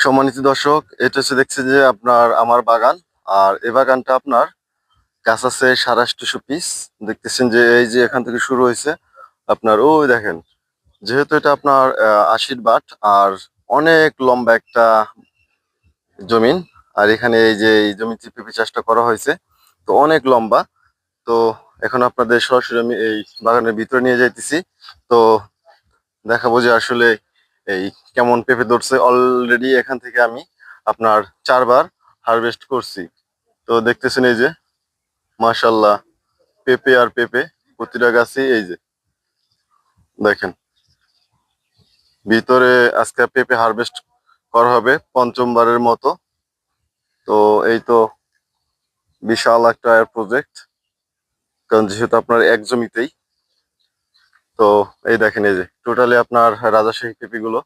সম্মানিত দর্শক এটা হচ্ছে দেখছে যে আপনার আমার বাগান আর এই বাগানটা আপনার গাছ আছে সাড়ে আটশো পিস দেখতেছেন যে এই যে এখান থেকে শুরু হয়েছে আপনার ওই দেখেন যেহেতু এটা আপনার আহ, আশির বাট আর অনেক লম্বা একটা জমিন আর এখানে এই যে এই জমিতে পেঁপে চাষটা করা হয়েছে তো অনেক লম্বা। তো এখন আপনাদের সরাসরি আমি এই বাগানের ভিতরে নিয়ে যাইতেছি। তো দেখাবো যে আসলে এই কেমন পেঁপে ধরছে অলরেডি এখান থেকে আমি আপনার চারবার হারভেস্ট করছি। তো দেখতেছেন এই যে মাশাল্লাহ পেঁপে আর পেঁপে প্রতিটা গাছই এই যে। দেখেন, ভিতরে আজকে পেঁপে হারভেস্ট করা হবে পঞ্চমবারের মতো। তো এই তো বিশাল একটা প্রজেক্ট কারণ যেহেতু আপনার এক জমিতেই তো এই দেখেন, এই যে টোটালি আপনার রাজাশাহী পেঁপেগুলো।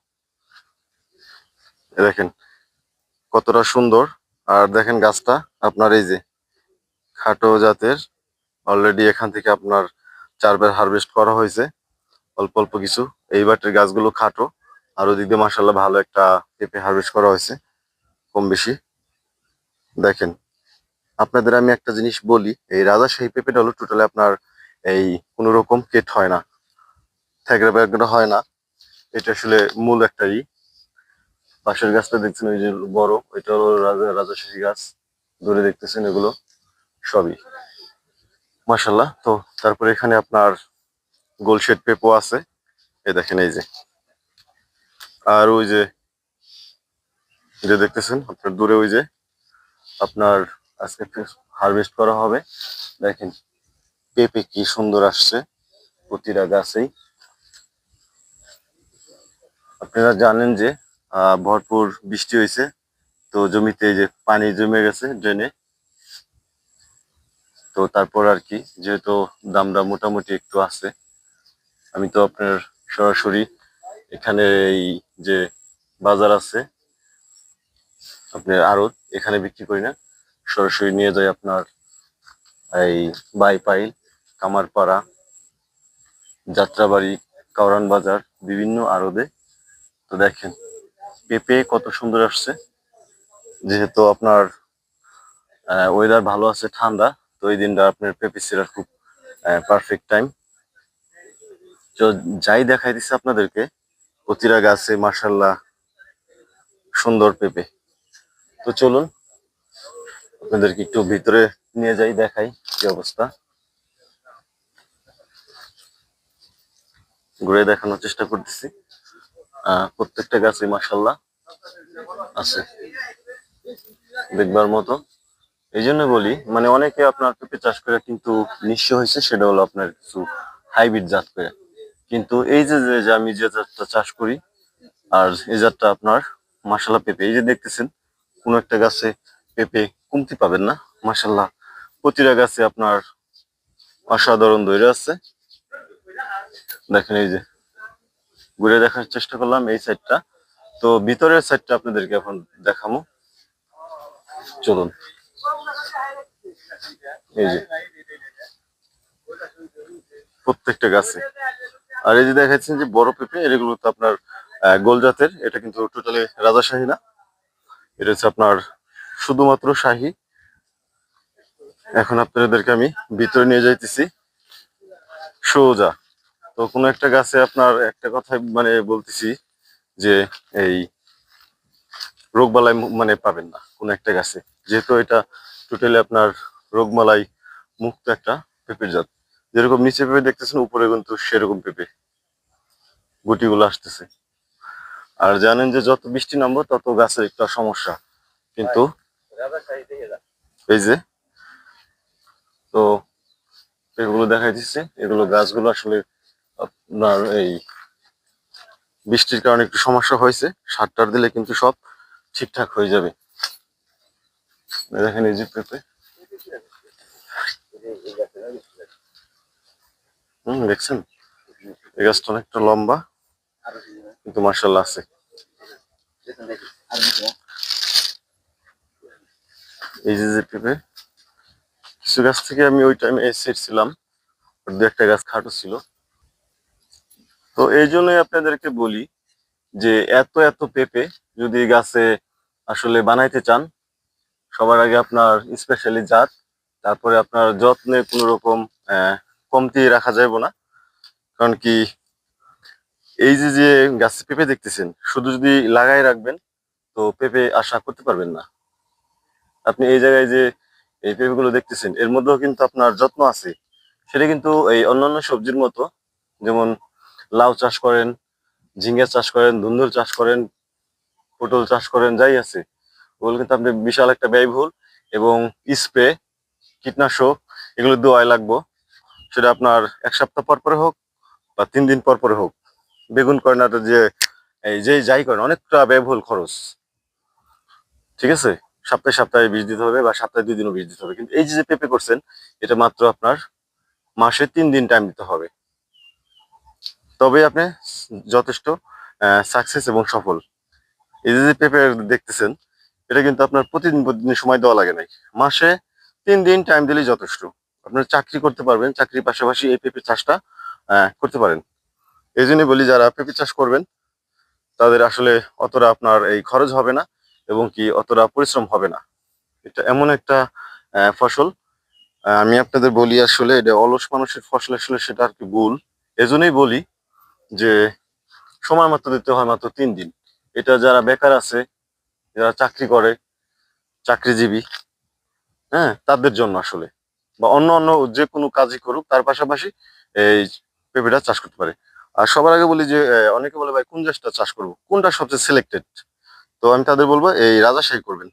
দেখেন, কতটা সুন্দর। আর দেখেন গাছটা, আপনার এই যে খাটো জাতের অলরেডি এখান থেকে আপনার চারবার হারভেস্ট করা হয়েছে। অল্প অল্প কিছু। এই বাটের গাছগুলো খাটো, আর ওদিক দিয়ে মাসাল্লাহ ভালো একটা পেঁপে হারভেস্ট করা হয়েছে, কম বেশি। দেখেন, আপনাদের আমি একটা জিনিস বলি, এই রাজাশাহী পেঁপেটা হলো টোটালি আপনার এই কোনো রকম কেট হয় না। থ্যাকড়া ব্যাগড়া হয় না। এটা আসলে মূল একটা ই। পাশের গাছটা দেখছেন ওই যে বড়, ওইটা হলো রাজা রাজাশাহী গাছ। দূরে দেখতেছেন এগুলো, সবই। মাসাল্লাহ তো তারপরে এখানে আপনার গোলশেড পেপো আছে। এ দেখেন, এই যে। আর ওই যে যে দেখতেছেন, আপনার দূরে ওই যে আপনার আজকে হারভেস্ট করা হবে। দেখেন, পেঁপে কি সুন্দর আসছে প্রতিটা গাছেই। আপনারা জানেন যে ভরপুর বৃষ্টি হয়েছে। তো জমিতে যে পানি জমে গেছে ড্রেনে। তো তারপর আর কি, যেহেতু দামটা মোটামুটি একটু আছে, আমি তো আপনার সরাসরি এখানে এই যে বাজার আছে, আপনার আড়ত, এখানে বিক্রি করি না। সরাসরি নিয়ে যাই আপনার এই বাইপাইল, কামারপাড়া, যাত্রাবাড়ি কাউরান বাজার, বিভিন্ন আড়দে তো দেখেন, পেঁপে কত সুন্দর আসছে। যেহেতু আপনার ওয়েদার ভালো আছে, ঠান্ডা, তো এই দিনটা আপনার পেঁপে ছিঁড়ার খুব পারফেক্ট টাইম তো যাই দেখাই দিচ্ছে আপনাদেরকে প্রতিটা গাছে মার্শাল্লাহ সুন্দর পেঁপে। তো চলুন, আপনাদেরকে একটু ভিতরে নিয়ে যাই, দেখাই কি অবস্থা। ঘুরে দেখানোর চেষ্টা করতেছি। প্রত্যেকটা গাছে মার্শাল্লাহ আছে। দেখবার মতো। এই জন্য বলি মানে অনেকে আপনার পেঁপে চাষ করে কিন্তু নিঃস্ব হয়েছে, সেটা হলো আপনার কিছু হাইব্রিড জাত করে। কিন্তু এই যে যে আমি যে জাতটা চাষ করি, আর এই জাতটা আপনার মাসাল্লাহ পেঁপে, এই যে দেখতেছেন, কোনো একটা গাছে পেঁপে কমতি পাবেন না মাসাল্লাহ প্রতিটা গাছে আপনার অসাধারণ দৈরে আছে। দেখেন এই যে ঘুরে দেখার চেষ্টা করলাম এই সাইডটা। তো ভিতরের সাইডটা আপনাদেরকে এখন দেখাবো। চলুন। এই যে। প্রত্যেকটা গাছে। আর এই যে দেখাচ্ছেন যে বড় পেঁপে, এগুলো তো আপনার গোল জাতের এটা কিন্তু টোটালি রাজাশাহী না। এটা হচ্ছে আপনার শুধুমাত্র শাহী। এখন আপনাদেরকে আমি ভিতরে নিয়ে যাইতেছি। সোজা। তো কোনো একটা গাছে আপনার একটা কথা মানে বলতেছি যে এই রোগবালাই মানে পাবেন না কোনো একটা গাছে। যেহেতু এটা টোটালি আপনার রোগমালাই মুক্ত একটা পেঁপের জাত। যেরকম নিচে পেঁপে দেখতেছেন, উপরে কিন্তু সেরকম পেঁপে গুটিগুলো আসতেছে। আর জানেন যে যত বৃষ্টি নামবো, তত গাছের একটা সমস্যা। কিন্তু এই যে, তো এগুলো দেখাই দিচ্ছে। এগুলো গাছগুলো আসলে আপনার এই বৃষ্টির কারণে একটু সমস্যা হয়েছে সার টার দিলে কিন্তু সব ঠিকঠাক হয়ে যাবে। দেখেন এই যে পেঁপে। হম, দেখছেন? এই গাছটা অনেকটা লম্বা, কিন্তু মার্শাল্লাহ আছে। এই যে যে পেঁপে, কিছু গাছ থেকে আমি ওই টাইমে এসেছিলাম দু একটা গাছ খাটো ছিল। তো এই জন্যই আপনাদেরকে বলি যে এত এত পেঁপে যদি গাছে আসলে বানাইতে চান, সবার আগে আপনার স্পেশালি জাত, তারপরে আপনার যত্নে কোনো রকম কমতি রাখা যাবে না। কারণ কি, এই যে যে গাছ পেঁপে দেখতেছেন, শুধু যদি লাগাই রাখবেন, তো পেঁপে আশা করতে পারবেন না। আপনি এই জায়গায় যে এই পেঁপেগুলো দেখতেছেন, এর মধ্যেও কিন্তু আপনার যত্ন আছে। সেটা কিন্তু এই অন্যান্য সবজির মতো, যেমন লাউ চাষ করেন, ঝিঙ্গা চাষ করেন, ধুন্দুল চাষ করেন, পটল চাষ করেন, যাই আছে। ওগুলো কিন্তু আপনি বিশাল একটা ব্যয়বহুল এবং স্প্রে, কীটনাশক, এগুলো দেওয়াই লাগবো। সেটা আপনার এক সপ্তাহ পর পরে হোক বা তিন দিন পর পরে হোক। বেগুন করেন আর যে, এই যে যাই করেন, অনেকটা ব্যয়বহুল খরচ। ঠিক আছে? সপ্তাহে সপ্তাহে বীজ দিতে হবে বা সপ্তাহে দুই দিনও বীজ দিতে হবে। কিন্তু এই যে পেঁপে করছেন, এটা মাত্র আপনার মাসে তিন দিন টাইম দিতে হবে। তবে আপনি যথেষ্ট সাকসেস এবং সফল। এই যে যে পেঁপে দেখতেছেন, এটা কিন্তু আপনার প্রতিদিন প্রতিদিন সময় দেওয়া লাগে নাই। মাসে তিন দিন টাইম দিলেই যথেষ্ট। আপনার চাকরি করতে পারবেন, চাকরির পাশাপাশি এই পেঁপে চাষটা করতে পারেন। এই জন্যই বলি, যারা পেঁপে চাষ করবেন, তাদের আসলে অতটা আপনার এই খরচ হবে না এবং কি অতটা পরিশ্রম হবে না। এটা এমন একটা ফসল। আমি আপনাদের বলি আসলে, এটা অলস মানুষের ফসল আসলে সেটা আর কি ভুল। এজন্যই বলি যে সময় মাত্র দিতে হয় মাত্র তিন দিন। এটা যারা বেকার আছে, যারা চাকরি করে, চাকরিজীবী হ্যাঁ তাদের জন্য আসলে। বা অন্য অন্য যে কোনো কাজই করুক, তার পাশাপাশি এই পেঁপেটা চাষ করতে পারে। আর সবার আগে বলি যে অনেকে বলে, ভাই, কোন চাষটা চাষ করব? কোনটা সবচেয়ে সিলেক্টেড তো আমি তাদের বলব, এই রাজাশাহী করবেন।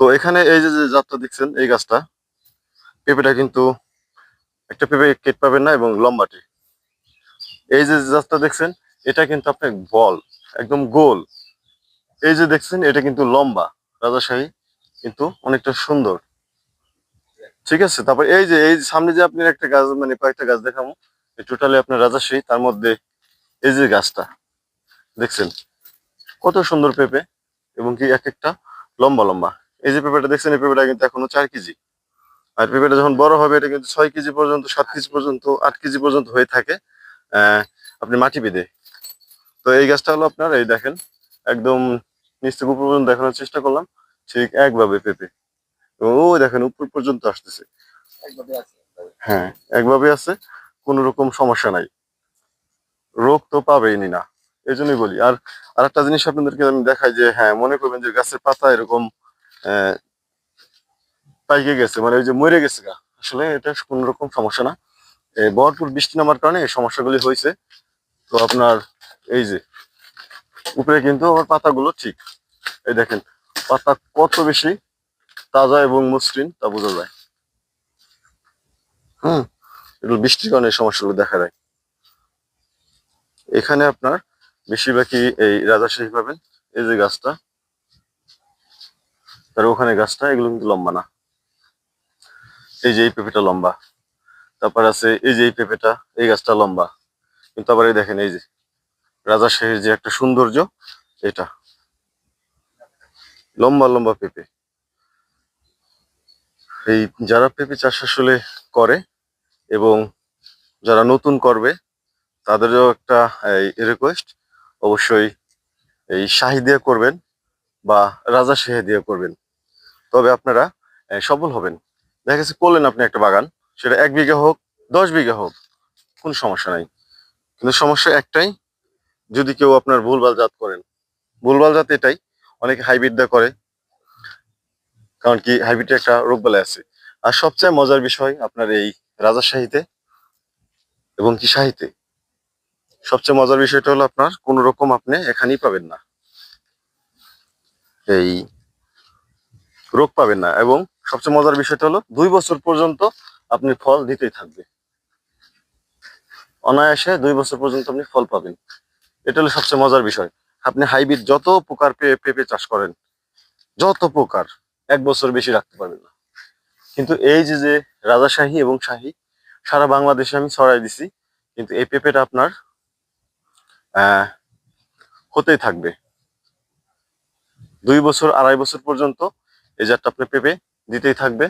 তো এখানে এই যে যে জাতটা দেখছেন, এই গাছটা, পেঁপেটা কিন্তু একটা পেঁপে কেট পাবেন না এবং লম্বাটি। এই যে জাতটা দেখছেন, এটা কিন্তু আপনার বল, একদম গোল। এই যে দেখছেন, এটা কিন্তু লম্বা, রাজাশাহী, কিন্তু অনেকটা সুন্দর। ঠিক আছে, তারপর এই যে, এই সামনে যে আপনি একটা গাছ মানে কয়েকটা গাছ দেখাবো টোটালি আপনার রাজাশাহী, তার মধ্যে এই যে গাছটা, দেখছেন? কত সুন্দর পেঁপে, এবং কি এক একটা লম্বা লম্বা। এই যে পেঁপেটা দেখছেন, এই পেঁপেটা কিন্তু এখনও চার কেজি। আর পেঁপেটা যখন বড় হবে, এটা কিন্তু ছয় কেজি পর্যন্ত, সাত কেজি পর্যন্ত, আট কেজি পর্যন্ত হয়ে থাকে। আপনি মাটি বেঁধে। তো এই গাছটা হলো আপনার এই দেখেন একদম নিচ থেকে উপর পর্যন্ত দেখানোর চেষ্টা করলাম ঠিক একভাবে পেঁপে। ও দেখেন উপর পর্যন্ত আসতেছে। হ্যাঁ একভাবে আছে কোনো রকম সমস্যা নাই। রোগ তো পাবেইনি না এই জন্যই বলি। আর আর একটা জিনিস আপনাদেরকে আমি দেখাই যে হ্যাঁ মনে করবেন যে গাছের পাতা এরকম আহ, পাইকে গেছে মানে ওই যে মরে গেছে গা। আসলে এটা কোন রকম সমস্যা না। এই ভরপুর বৃষ্টি নামার কারণে এই সমস্যাগুলি হয়েছে। তো আপনার এই যে, উপরে কিন্তু আমার পাতাগুলো ঠিক। এই দেখেন, পাতা কত বেশি? তাজা এবং মসৃণ, তা বোঝা যায়। হুম, এগুলো বৃষ্টির কারণে সমস্যাগুলো দেখা দেয়। এখানে আপনার বেশিরভাগই এই রাজাশাহী পাবেন। এই যে গাছটা তার ওখানে গাছটা, এগুলো কিন্তু লম্বা না। এই যে এই পেঁপেটা লম্বা। তারপর আছে এই যে এই পেঁপেটা, এই গাছটা লম্বা। কিন্তু আবার এই দেখেন, এই যে রাজাশাহীর যে একটা সৌন্দর্য, এটা। লম্বা লম্বা পেঁপে। এই যারা পেঁপে চাষ আসলে করে এবং যারা নতুন করবে, তাদেরও একটা রিকোয়েস্ট অবশ্যই এই শাহি দিয়ে করবেন বা রাজা শাহী দিয়ে করবেন। তবে আপনারা সফল হবেন। দেখা গেছে, করলেন আপনি একটা বাগান। সেটা এক বিঘা হোক, দশ বিঘা হোক, কোনো সমস্যা নাই। কিন্তু সমস্যা একটাই, যদি কেউ আপনার ভুলভাল জাত করেন, ভুলভাল জাত এটাই, অনেকে হাইব্রিড দিয়ে করে, কারণ কি হাইব্রিডে একটা রোগ বেলায় আছে। আর সবচেয়ে মজার বিষয় আপনার এই রাজাশাহীতে এবং কি শাহিতে। সবচেয়ে মজার বিষয়টা হলো আপনার, কোন রকম আপনি এখানেই পাবেন না। এই রোগ পাবেন না। এবং সবচেয়ে মজার বিষয়টা হলো, দুই বছর পর্যন্ত আপনি ফল দিতেই থাকবে। অনায়াসে দুই বছর পর্যন্ত আপনি ফল পাবেন। এটা হলো সবচেয়ে মজার বিষয়। আপনি হাইব্রিড যত প্রকার পেঁপে চাষ করেন, যত প্রকার, এক বছর বেশি রাখতে পারবেন না। কিন্তু এই যে যে রাজাশাহী এবং শাহী, সারা বাংলাদেশে আমি ছড়াই দিছি, কিন্তু এই পেঁপেটা আপনার হতেই থাকবে। দুই বছর, আড়াই বছর পর্যন্ত এই জাতটা আপনার পেঁপে দিতেই থাকবে।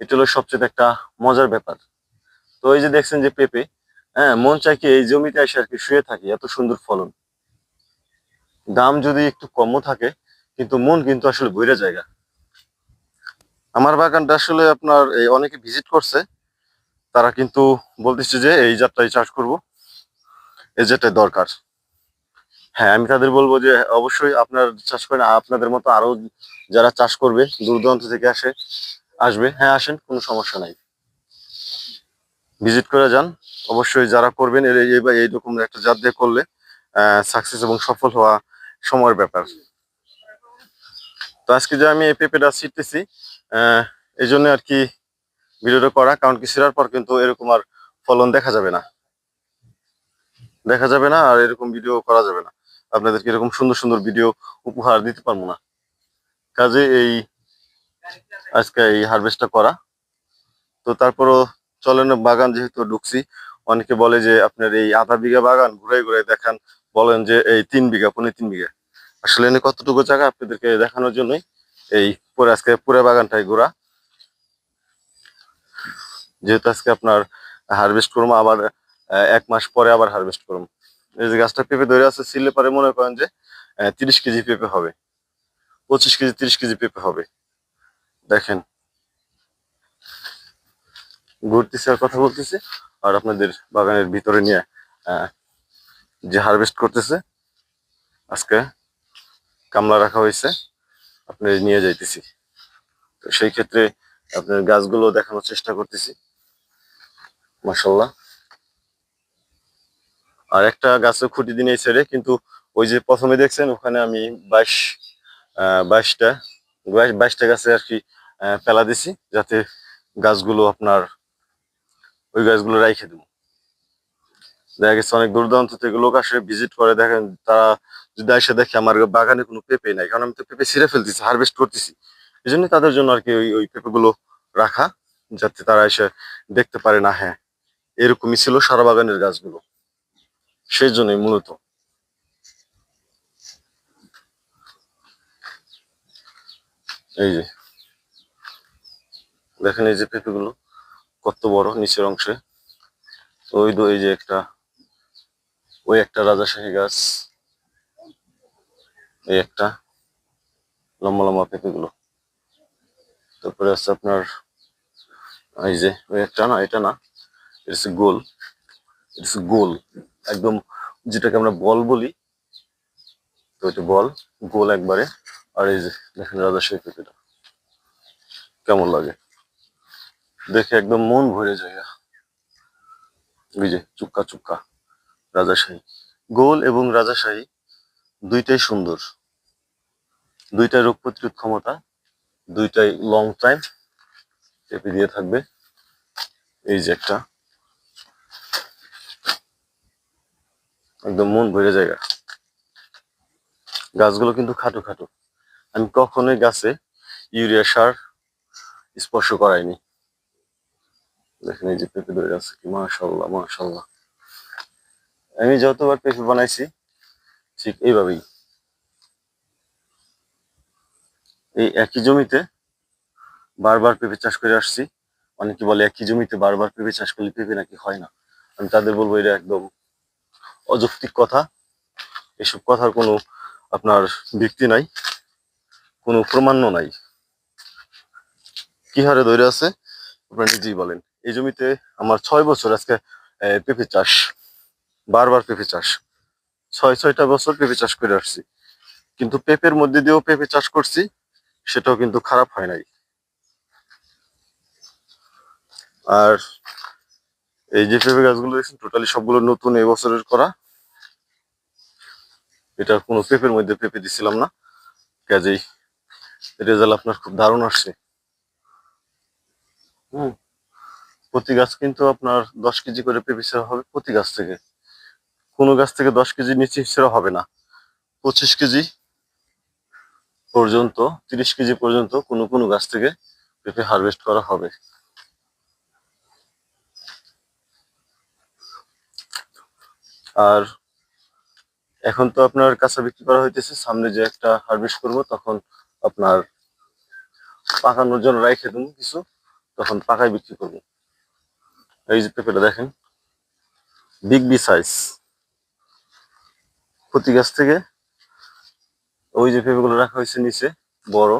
এটা হলো সবচেয়ে একটা মজার ব্যাপার। তো এই যে দেখছেন যে পেঁপে হ্যাঁ মন চাই কি এই জমিতে এসে আর কি শুয়ে থাকি, এত সুন্দর ফলন। দাম যদি একটু কমও থাকে, কিন্তু মন কিন্তু আসলে বইরে জায়গা। আমার বাগানটা আসলে আপনার এই অনেকে ভিজিট করছে, তারা কিন্তু বলতেছে যে এই জাতটাই চাষ করব, এই জাতটাই দরকার। হ্যাঁ আমি তাদের বলব যে অবশ্যই আপনার চাষ করেন, আপনাদের মতো আরও যারা চাষ করবে দূর দূরান্ত থেকে আসে আসবে হ্যাঁ আসেন কোনো সমস্যা নাই। ভিজিট করে যান। অবশ্যই যারা করবেন এই এইরকম একটা জাত দিয়ে করলে সাকসেস এবং সফল হওয়া সময়ের ব্যাপার। তো আজকে যে আমি এই পেঁপেটা আহ, এই জন্য আর কি ভিডিওটা করা কারণ কি ছিঁড়ার পর কিন্তু এরকম আর ফলন দেখা যাবে না। দেখা যাবে না আর এরকম ভিডিও করা যাবে না। আপনাদেরকে এরকম সুন্দর সুন্দর ভিডিও উপহার দিতে পারব না। কাজে এই আজকে এই হারভেস্টটা করা। তো তারপরও চলেন, বাগান যেহেতু ঢুকছি, অনেকে বলে যে আপনার এই আধা বিঘা বাগান ঘুরে ঘুরে দেখান, বলেন যে এই তিন বিঘা পনেরো তিন বিঘা। আসলে এনে কতটুকু জায়গা আপনাদেরকে দেখানোর জন্যই এই পুরো আজকে পুরো বাগানটাই ঘোরা। যেহেতু আজকে আপনার হারভেস্ট করব, আবার এক মাস পরে আবার হারভেস্ট করব। এই যে গাছটা পেঁপে ধরে আছে সিলে পারে মনে করেন যে তিরিশ কেজি পেঁপে হবে। পঁচিশ কেজি, তিরিশ কেজি পেঁপে হবে। দেখেন। ঘুরতেছি আর কথা বলতেছি, আর আপনাদের বাগানের ভিতরে নিয়ে যে হারভেস্ট করতেছে, আজকে কামলা রাখা হয়েছে, আপনি নিয়ে যাইতেছি। তো সেই ক্ষেত্রে আপনার গাছগুলো দেখানোর চেষ্টা করতেছি মাসাল্লাহ আর একটা গাছে খুঁটি দিনে ছেড়ে কিন্তু ওই যে প্রথমে দেখছেন, ওখানে আমি বাইশ বাইশটা বাইশ, বাইশটা গাছে আর কি ফেলা দিছি, যাতে গাছগুলো আপনার ওই গাছগুলো রাইখে দেবো। দেখা গেছে অনেক দূর দূরান্ত থেকে লোক আসে ভিজিট করে, দেখেন তারা যদি এসে দেখে আমার বাগানে কোনো পেঁপে নাই, কারণ আমি তো পেঁপে ছিঁড়ে ফেলতেছি হারভেস্ট করতেছি। এই জন্য তাদের জন্য আর কি ওই ওই পেঁপেগুলো রাখা, যাতে তারা এসে দেখতে পারে না হ্যাঁ এরকমই ছিল সারা বাগানের গাছগুলো। সেই জন্যই মূলত। এই যে। দেখেন এই যে পেঁপেগুলো, কত বড় নিচের অংশে। ওই তো এই যে একটা, ওই একটা রাজাশাহী গাছ, এই একটা লম্বা লম্বা পেঁপেগুলো। তারপরে আছে আপনার, এই যে ওই একটা না, এটা না হচ্ছে গোল। হচ্ছে গোল, একদম যেটাকে আমরা বল বলি, তো এটা বল, গোল একবারে। আর এই যে দেখেন রাজাশাহী পেঁপেটা, কেমন লাগে? দেখে একদম মন ভরে যায় যে চুক্কা চুক্কা রাজাশাহী গোল এবং রাজাশাহী দুইটাই সুন্দর। দুইটাই রোগ প্রতিরোধ ক্ষমতা, দুইটাই লং টাইম চেপে দিয়ে থাকবে। এই যে একটা। একদম মন ভরে জায়গা গাছগুলো কিন্তু খাটো খাটো। আমি কখনোই গাছে ইউরিয়া সার স্পর্শ করাইনি। দেখেন এই যে পেঁপে ধরে আছে কি মাশাল্লাহ মাশাল্লাহ আমি যতবার পেঁপে বানাইছি, ঠিক এইভাবেই। এই একই জমিতে বারবার পেঁপে চাষ করে আসছি। অনেকে বলে একই জমিতে বারবার পেঁপে চাষ করলে পেঁপে নাকি হয় না। আমি তাদের বলব এটা একদম অযৌক্তিক কথা। এসব কথার কোনো আপনার ভিত্তি নাই, কোনো প্রমাণ্য নাই। কি হারে ধরে আছে? আপনারা নিজেই বলেন। এই জমিতে আমার ছয় বছর আজকে পেঁপে চাষ, বারবার পেঁপে চাষ। ছয়, ছয়টা বছর পেঁপে চাষ করে আসছি। কিন্তু পেঁপের মধ্যে দিয়েও পেঁপে চাষ করছি, সেটাও কিন্তু খারাপ হয় নাই। আর এই যে পেঁপে গাছগুলো দেখছেন টোটালি সবগুলো নতুন এই বছরের করা। এটা কোনো পেঁপের মধ্যে পেঁপে দিছিলাম না, কাজেই রেজাল্ট আপনার খুব দারুণ আসছে। হুম। প্রতি গাছ কিন্তু আপনার দশ কেজি করে পেঁপে ছেঁড়া হবে প্রতি গাছ থেকে। কোনো গাছ থেকে দশ কেজি নিচে ছেঁড়া হবে না। পঁচিশ কেজি পর্যন্ত, তিরিশ কেজি পর্যন্ত কোনো কোনো গাছ থেকে পেঁপে হারভেস্ট করা হবে। আর এখন তো আপনার কাঁচা বিক্রি করা হইতেছে, সামনে যে একটা হারভেস্ট করব, তখন আপনার পাকানোর জন্য রাইখে দেবো কিছু, তখন পাকায় বিক্রি করব। এই যে পেঁপেটা দেখেন বিগ বি সাইজ প্রতি গাছ থেকে ওই যে পেঁপেগুলো রাখা হয়েছে নিচে, বড়।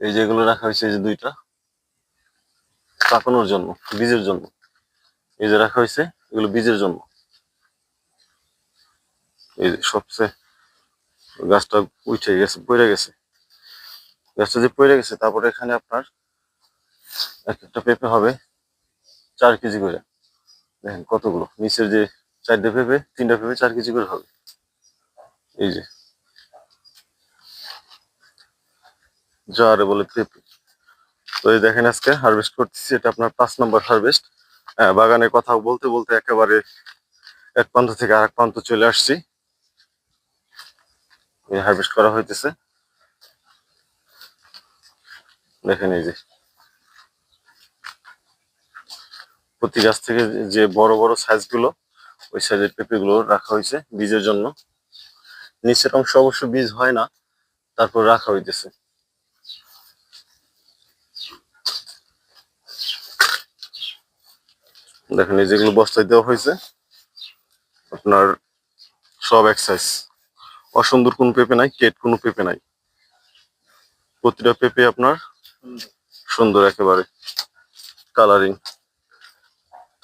এই যেগুলো রাখা হয়েছে এই যে দুইটা। পাকানোর জন্য, বীজের জন্য। এই যে রাখা হয়েছে, এগুলো বীজের জন্য। এই যে সবচেয়ে গাছটা উঠে গেছে, পড়ে গেছে। গাছটা যে পড়ে গেছে, তারপরে এখানে আপনার একটা পেঁপে হবে। চার কেজি করে। দেখেন কতগুলো? নিচের যে চারটে পেঁপে, তিনটা পেঁপে চার কেজি করে হবে। এই যে। জারে বলে পেঁপে। তো এই দেখেন আজকে হারভেস্ট করতেছি, এটা আপনার পাঁচ নম্বর হারভেস্ট বাগানের কথা বলতে বলতে একেবারে এক প্রান্ত থেকে আরেক প্রান্ত চলে আসছি। হারভেস্ট করা হইতেছে। দেখেন এই যে। প্রতি গাছ থেকে যে বড় বড় সাইজগুলো, ওই সাইজের পেঁপে গুলো রাখা হয়েছে বীজের জন্য। নিচের অংশ অবশ্য বীজ হয় না, তারপর রাখা হইতেছে। দেখেন, এই যেগুলো বস্তায় দেওয়া হয়েছে, আপনার সব এক সাইজ অসুন্দর কোনো পেঁপে নাই, কেট কোনো পেঁপে নাই। প্রতিটা পেঁপে আপনার সুন্দর একেবারে। কালারিং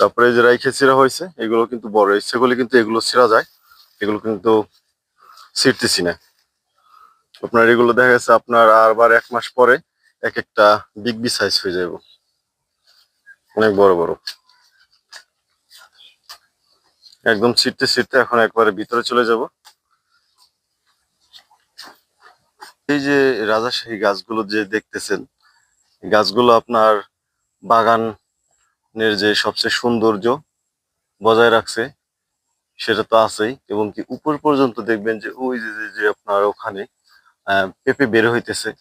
তারপরে যে রাইখে ছিঁড়া হয়েছে, এগুলো কিন্তু বড় ইচ্ছেগুলি কিন্তু এগুলো ছিঁড়া যায়। এগুলো কিন্তু ছিঁড়তেছি না। আপনার এগুলো দেখা গেছে, আপনার আবার এক মাস পরে এক একটা বিগ বি সাইজ হয়ে যাব অনেক বড় বড়। একদম ছিটতে ছিটতে এখন একবারে ভিতরে চলে যাব। এই যে রাজাশাহী গাছগুলো যে দেখতেছেন গাছগুলো আপনার বাগানের যে সবচেয়ে সৌন্দর্য বজায় রাখছে, সেটা তো আছেই। এবং কি উপর পর্যন্ত দেখবেন যে ওই যে, যে- আপনার ওখানে পেঁপে বের হইতেছে,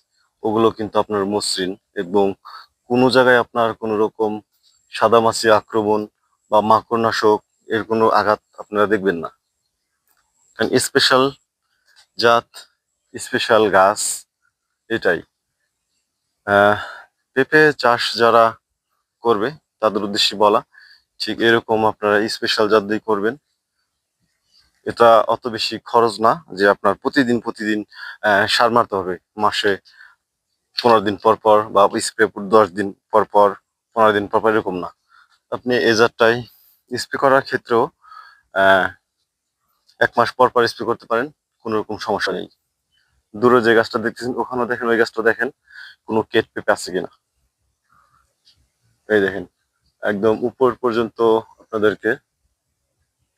ওগুলো কিন্তু আপনার মসৃণ। এবং কোনো জায়গায় আপনার কোনো রকম সাদামাছি আক্রমণ বা মাকড়নাশক এর কোনো আঘাত আপনারা দেখবেন না। কারণ স্পেশাল জাত স্পেশাল গাছ, এটাই। পেঁপে চাষ যারা করবে তাদের উদ্দেশ্যে বলা, ঠিক এরকম আপনারা স্পেশাল জাত দিয়ে করবেন। এটা অত বেশি খরচ না যে আপনার প্রতিদিন প্রতিদিন সার মারতে হবে। মাসে পনেরো দিন পর পর বা স্প্রে দশ দিন পর পর, পনেরো দিন পর পর এরকম না। আপনি এই জাতটাই স্প্রে করার ক্ষেত্রেও এক মাস পর পর স্প্রে করতে পারেন, কোনো রকম সমস্যা নেই। দূরে যে গাছটা দেখতেছেন, ওখানেও দেখেন, ওই গাছটা দেখেন, কোনো কেট পেঁপে আছে কিনা। এই দেখেন। একদম উপর পর্যন্ত আপনাদেরকে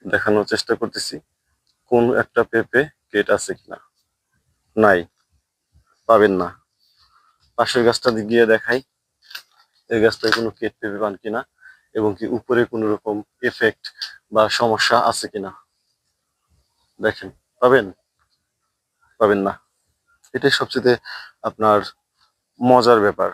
দেখানোর চেষ্টা করতেছি, কোন একটা পেঁপে কেট আছে কিনা? নাই, পাবেন না। পাশের গাছটা গিয়ে দেখাই, এই গাছটায় কোনো কেট পেঁপে পান কিনা এবং কি উপরে কোনো রকম এফেক্ট বা সমস্যা আছে কিনা? দেখেন, পাবেন? পাবেন না। এটাই সবচেয়ে আপনার মজার ব্যাপার।